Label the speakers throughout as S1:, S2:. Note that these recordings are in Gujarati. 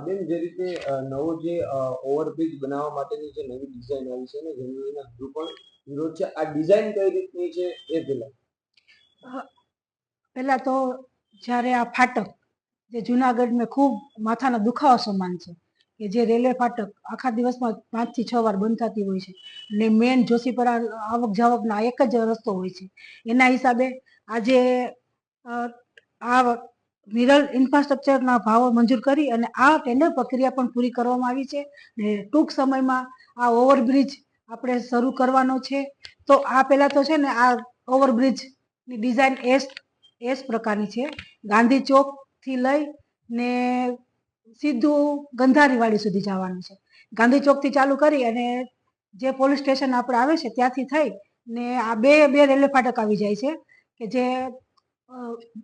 S1: આ બેન જે રીતે નવો જે ઓવરબ્રિજ બનાવવા માટેની જે નવી ડિઝાઇન આવી છે ને જેની હજુ પણ વિરોધ છે. આ ડિઝાઇન કઈ રીતની છે એ પેલા?
S2: પહેલા તો જ્યારે આ ફાટક જે જુનાગઢ મેં ખૂબ માથાના દુખાવા સમાન છે કે જે રેલવે ફાટક આખા દિવસમાં પાંચથી છ વાર બંધ થતી હોય છે અને મેન જોશીપરા આવક જાવકના એક જ રસ્તો હોય છે. એના હિસાબે આજે અ, આ વિરલ ઇન્ફ્રાસ્ટ્રક્ચરના ભાવો મંજૂર કરી અને આ ટેન્ડર પ્રક્રિયા પણ પૂરી કરવામાં આવી છે ને ટૂંક સમયમાં આ ઓવરબ્રિજ આપણે શરૂ કરવાનો છે. તો આ પહેલાં તો છે ને આ ઓવરબ્રિજની ડિઝાઇન એસ એસ પ્રકારની છે. ગાંધી ચોકથી લઈ ને સીધું ગંધારીવાડી સુધી જવાનું છે. ગાંધી ચોકથી ચાલુ કરી અને જે પોલીસ સ્ટેશન આપણે આવે છે ત્યાંથી થઈ ને આ બે બે રેલવે ફાટક આવી જાય છે કે જે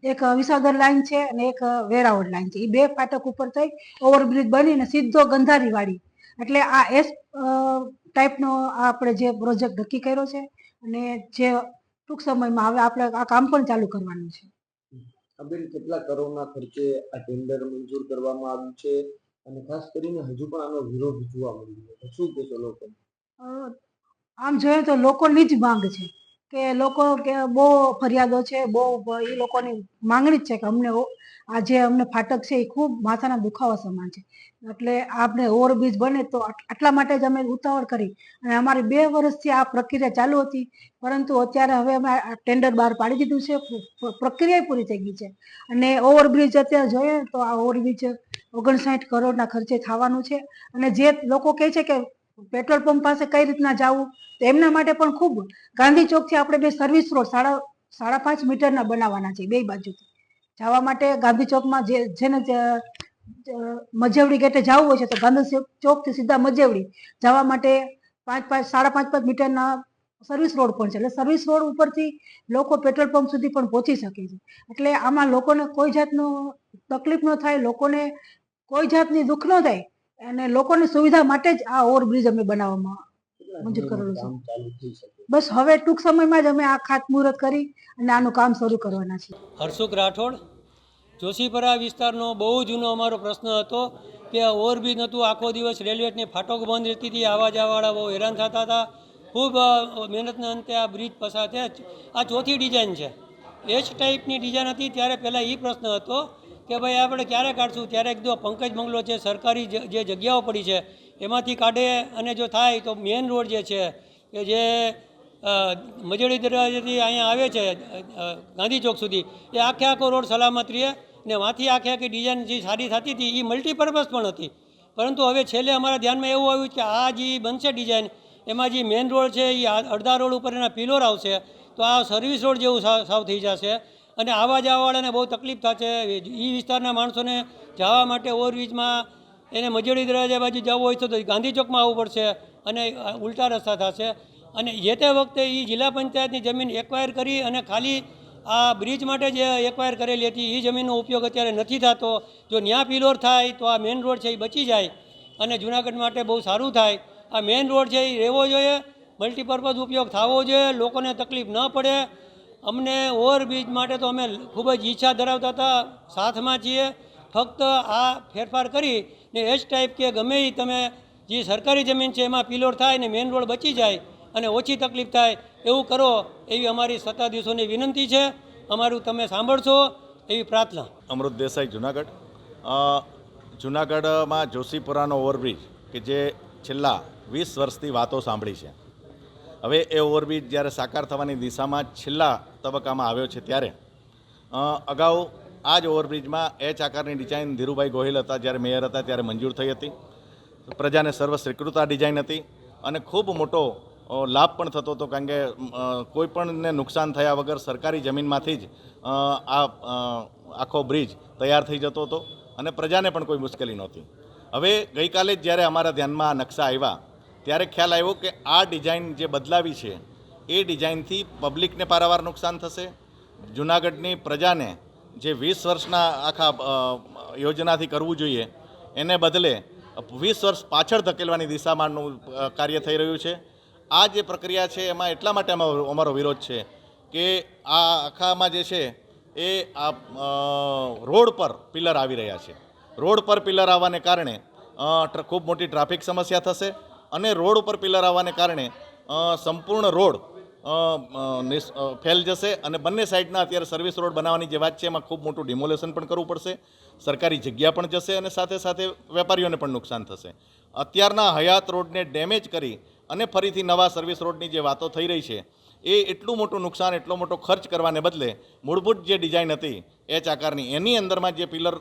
S2: એક વિસાવદર લાઈન છે અને એક વેરાવળ લાઈન છે. એ બે ફાટક ઉપર થઈ ઓવરબ્રિજ બનીને સીધો ગંધારીવાડી. એટલે આ એસ ટાઈપનો આ આપણે જે પ્રોજેક્ટ નક્કી કર્યો છે અને જે ટૂંક સમયમાં હવે આપણે આ કામ પણ ચાલુ કરવાનું છે.
S1: અબેન કેટલા કરોડના ખર્ચે આ ટેન્ડર મંજૂર કરવામાં આવ્યું છે? અને ખાસ કરીને હજુ પણ આનો વિરોધ જોવા મળી રહ્યો છે. શું કહેશો લોકો?
S2: આમ જોઈએ તો લોકોની જ માંગ છે. કે લોકો કે બહુ ફરિયાદો છે, બહુ એ લોકોની માંગણી જ છે કે અમને આ જે અમને ફાટક છે, એ ખૂબ માથાના દુખાવા સમાન છે. એટલે આપણે ઓવરબ્રિજ બને તો આટલા માટે જ અમે ઉતાવળ કરી. અને અમારી બે વર્ષથી આ પ્રક્રિયા ચાલુ હતી, પરંતુ અત્યારે હવે અમે ટેન્ડર બહાર પાડી દીધું છે, પ્ર- પ્ર- પ્રક્રિયા પૂરી થઈ ગઈ છે. અને ઓવરબ્રિજ અત્યારે જોઈએ તો આ ઓવરબ્રિજ ઓગણસાઠ કરોડના ખર્ચે થવાનું છે. અને જે લોકો કહે છે કે પેટ્રોલ પંપ પાસે કઈ રીતના જવું? તો એમના માટે પણ ખૂબ ગાંધી ચોકથી આપણે બે સર્વિસ રોડ સાડા સાડા પાંચ મીટરના બનાવવાના છે બે બાજુથી. જવા માટે ગાંધી ચોકમાં જે, જેને મજેવડી ગેટે જવું હોય છે, તો ગાંધી ચોક- ચોકથી સીધા મજેવડી જવા માટે પાંચ પાંચ, સાડા પાંચ પાંચ મીટરના સર્વિસ રોડ પણ છે. એટલે સર્વિસ રોડ ઉપરથી લોકો પેટ્રોલ પંપ સુધી પણ પહોંચી શકે છે. એટલે આમાં લોકોને કોઈ જાતનું તકલીફ ન થાય, લોકોને કોઈ જાતની દુઃખ ન થાય અને લોકોની સુવિધા માટે જ આ ઓવરબ્રિજ અમે બનાવવામાં મંજૂર કરેલું છે. બસ હવે ટૂંક સમયમાં જ અમે આ ખાતમુહૂર્ત કરી અને આનું કામ શરૂ કરવાના છીએ.
S3: હર્ષુક રાઠોડ જોશીપરા વિસ્તારનો બહુ જૂનો અમારો પ્રશ્ન હતો કે આ ઓવરબ્રિજ નહોતું. આખો દિવસ રેલવેની ફાટક બંધ રહેતી હતી આવા જવાવાળા બહુ હેરાન થતા હતા. ખૂબ મહેનતના અંતે આ બ્રિજ પસાર થયા. આ ચોથી ડિઝાઇન છે. એ જ ટાઈપની ડિઝાઇન હતી ત્યારે પહેલાં એ પ્રશ્ન હતો કે ભાઈ આપણે ક્યારે કાઢશું? ત્યારે એકદમ પંકજ બંગલો છે, સરકારી જે જગ્યાઓ પડી છે, એમાંથી કાઢે અને જો થાય તો મેઇન રોડ જે છે, કે જે મજેડી દરવાજેથી અહીંયા આવે છે ગાંધી ચોક સુધી, એ આખે આખો રોડ સલામત રહે ને વાંથી આખે આખી ડિઝાઇન જે સારી થતી હતી એ મલ્ટીપર્પઝ પણ હતી. પરંતુ હવે છેલ્લે અમારા ધ્યાનમાં એવું આવ્યું કે આ જે બનશે ડિઝાઇન એમાં જે મેઇન રોડ છે એ અડધા રોડ ઉપર એના પિલોર આવશે, તો આ સર્વિસ રોડ જેવું સાવ થઈ જશે. અને આવા જવાવાળાને બહુ તકલીફ થશે. એ વિસ્તારના માણસોને જવા માટે ઓવરબ્રિજમાં એને મજેડી દરવાજા બાજુ જવું હોય તો તો ગાંધી ચોકમાં આવવું પડશે અને ઉલટા રસ્તા થશે. અને જે તે વખતે એ જિલ્લા પંચાયતની જમીન એક્વાયર કરી અને ખાલી આ બ્રિજ માટે જે એક્વાયર કરેલી હતી એ જમીનનો ઉપયોગ અત્યારે નથી થતો. જો ન્યા પિલોર થાય તો આ મેઇન રોડ છે એ બચી જાય અને જુનાગઢ માટે બહુ સારું થાય. આ મેઇન રોડ છે એ રહેવો જોઈએ મલ્ટીપર્પઝ ઉપયોગ થવો જોઈએ, લોકોને તકલીફ ન પડે અમને ઓવરબ્રિજ માટે તો અમે ખૂબ જ ઈચ્છા ધરાવતા હતા, સાથમાં છીએ. ફક્ત આ ફેરફાર કરી ને એ ટાઈપ કે ગમે એ તમે જે સરકારી જમીન છે એમાં પિલોર થાય ને મેઇન રોડ બચી જાય અને ઓછી તકલીફ થાય, એવું કરો એવી અમારી સત્તાધીશોની વિનંતી છે. અમારું તમે સાંભળશો એવી પ્રાર્થના.
S4: અમૃત દેસાઈ, જુનાગઢ. જુનાગઢમાં જોશીપુરાનો ઓવરબ્રિજ કે જે છેલ્લા વીસ વર્ષથી વાતો સાંભળી છે. હવે એ ઓવરબ્રિજ જ્યારે સાકાર થવાની દિશામાં છેલ્લા તબક્કામાં આવ્યો છે ત્યારે અગાઉ આ જ ઓવરબ્રિજમાં એચ આકારની ડિઝાઇન ધીરુભાઈ ગોહિલ હતા, જ્યારે મેયર હતા, ત્યારે મંજૂર થઈ હતી. પ્રજાને સર્વસ્વીકૃત ડિઝાઇન હતી અને ખૂબ મોટો લાભ પણ થતો હતો, કારણ કે કોઈપણને કોઈ પણને નુકસાન થયા વગર સરકારી જમીનમાંથી જ આ આખો બ્રિજ તૈયાર થઈ જતો હતો અને પ્રજાને પણ કોઈ મુશ્કેલી નહોતી. હવે ગઈકાલે જ જ્યારે અમારા ધ્યાનમાં આ નકશા આવ્યા ત્યારે ખ્યાલ આવ્યો કે આ ડિઝાઇન જે બદલાવી છે, એ ડિઝાઇનથી પબ્લિકને પારાવાર નુકસાન થશે. જુનાગઢની પ્રજાને જે વીસ વર્ષના આખા યોજનાથી કરવું જોઈએ, એને બદલે વીસ વર્ષ પાછળ ધકેલવાની દિશામાંનું કાર્ય થઈ રહ્યું છે. આ જે પ્રક્રિયા છે, એમાં એટલા માટે અમારો વિરોધ છે કે આ આખામાં જે છે, એ આ રોડ પર પિલર આવી રહ્યા છે. રોડ પર પિલર આવવાને કારણે ખૂબ મોટી ટ્રાફિક સમસ્યા થશે. અને રોડ ઉપર પિલર આવવાને કારણે સંપૂર્ણ રોડ ફેલ જશે અને બંને સાઈડના અત્યારે સર્વિસ રોડ બનાવવાની જે વાત છે એમાં ખૂબ મોટું ડિમોલેશન પણ કરવું પડશે, સરકારી જગ્યા પણ જશે અને સાથે સાથે વેપારીઓને પણ નુકસાન થશે. અત્યારના હયાત રોડને ડેમેજ કરી અને ફરીથી નવા સર્વિસ રોડની જે વાતો થઈ રહી છે, એ એટલું મોટું નુકસાન, એટલો મોટો ખર્ચ કરવાને બદલે મૂળભૂત જે ડિઝાઇન હતી એચ આકારની, એની અંદરમાં જે પિલર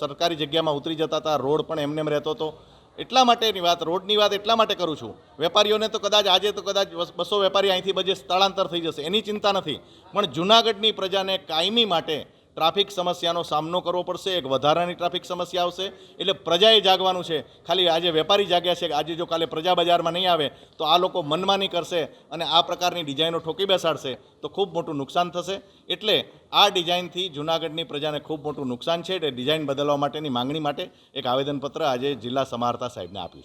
S4: સરકારી જગ્યામાં ઉતરી જતા હતા, રોડ પણ એમને એમ રહેતો હતો એટલા માટેની વાત, રોડની વાત એટલા માટે કરું છું. વેપારીઓને તો કદાચ આજે તો કદાચ બસો વેપારી અહીંથી બજે સ્થળાંતર થઈ જશે, એની ચિંતા નથી. પણ જૂનાગઢની પ્રજાને કાયમી માટે ટ્રાફિક સમસ્યાનો સામનો કરવો પડશે, એક વધારાની ટ્રાફિક સમસ્યા આવશે. એટલે પ્રજાએ જાગવાનું છે. ખાલી આજે વેપારી જાગ્યા છે આજે જો કાલે પ્રજા બજારમાં નહીં આવે, તો આ લોકો મનમાની કરશે અને આ પ્રકારની ડિઝાઇનો ઠોકી બેસાડશે. તો ખૂબ મોટું નુકસાન થશે. એટલે આ ડિઝાઇનથી જૂનાગઢની પ્રજાને ખૂબ મોટું નુકસાન છે. એટલે ડિઝાઇન બદલવા માટેની માંગણી માટે એક આવેદનપત્ર આજે જિલ્લા સમારતા સાહેબને આપ્યું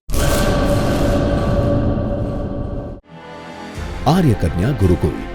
S5: આર્યકન્યા ગુરુકુળ